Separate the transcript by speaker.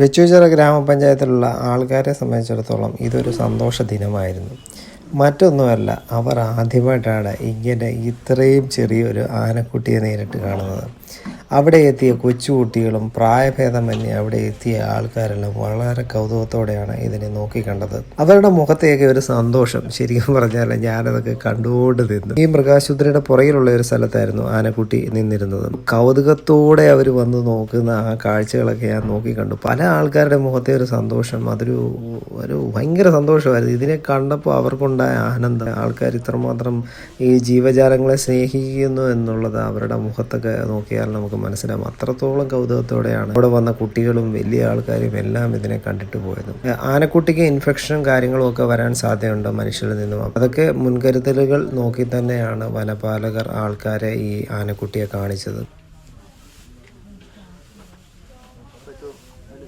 Speaker 1: വെച്ചൂച്ചിറ ഗ്രാമപഞ്ചായത്തിലുള്ള ആൾക്കാരെ സംബന്ധിച്ചിടത്തോളം ഇതൊരു സന്തോഷ ദിനമായിരുന്നു. മറ്റൊന്നുമല്ല അവർ ആദ്യമായിട്ടാണ് ഇങ്ങനെ ഇത്രയും ചെറിയൊരു ആനക്കുട്ടിയെ നേരിട്ട് കാണുന്നത്. അവിടെ എത്തിയ കൊച്ചുകുട്ടികളും പ്രായഭേദമന്യേ അവിടെ എത്തിയ ആൾക്കാരെല്ലാം വളരെ കൗതുകത്തോടെയാണ് ഇതിനെ നോക്കിക്കണ്ടത്. അവരുടെ മുഖത്തേക്ക് ഒരു സന്തോഷം ശരിക്കും പറഞ്ഞാൽ ഞാനതൊക്കെ കണ്ടുകൊണ്ട് നിന്നു. ഈ മൃഗാശുദ്രയുടെ പുറകിലുള്ള ഒരു സ്ഥലത്തായിരുന്നു ആനക്കുട്ടി നിന്നിരുന്നത്. കൗതുകത്തോടെ അവർ വന്ന് നോക്കുന്ന ആ കാഴ്ചകളൊക്കെ ഞാൻ നോക്കിക്കണ്ടു. പല ആൾക്കാരുടെ മുഖത്തെ ഒരു സന്തോഷം അതൊരു ഒരു ഭയങ്കര സന്തോഷമായിരുന്നു. ഇതിനെ കണ്ടപ്പോൾ അവർക്കുണ്ടായ ആനന്ദം ആൾക്കാർ ഇത്രമാത്രം ഈ ജീവജാലങ്ങളെ സ്നേഹിക്കുന്നു എന്നുള്ളത് അവരുടെ മുഖത്തൊക്കെ നോക്കിയാൽ നമുക്ക് മനസ്സിലാവും. അത്രത്തോളം കൗതുകത്തോടെയാണ് ഇവിടെ വന്ന കുട്ടികളും വലിയ ആൾക്കാരും എല്ലാം ഇതിനെ കണ്ടിട്ട് പോയത്. ആനക്കുട്ടിക്ക് ഇൻഫെക്ഷനും കാര്യങ്ങളും ഒക്കെ വരാൻ സാധ്യതയുണ്ട് മനുഷ്യരിൽ നിന്നും? അതൊക്കെ മുൻകരുതലുകൾ നോക്കി തന്നെയാണ് വനപാലകർ ആൾക്കാരെ ഈ ആനക്കുട്ടിയെ കാണിച്ചത്.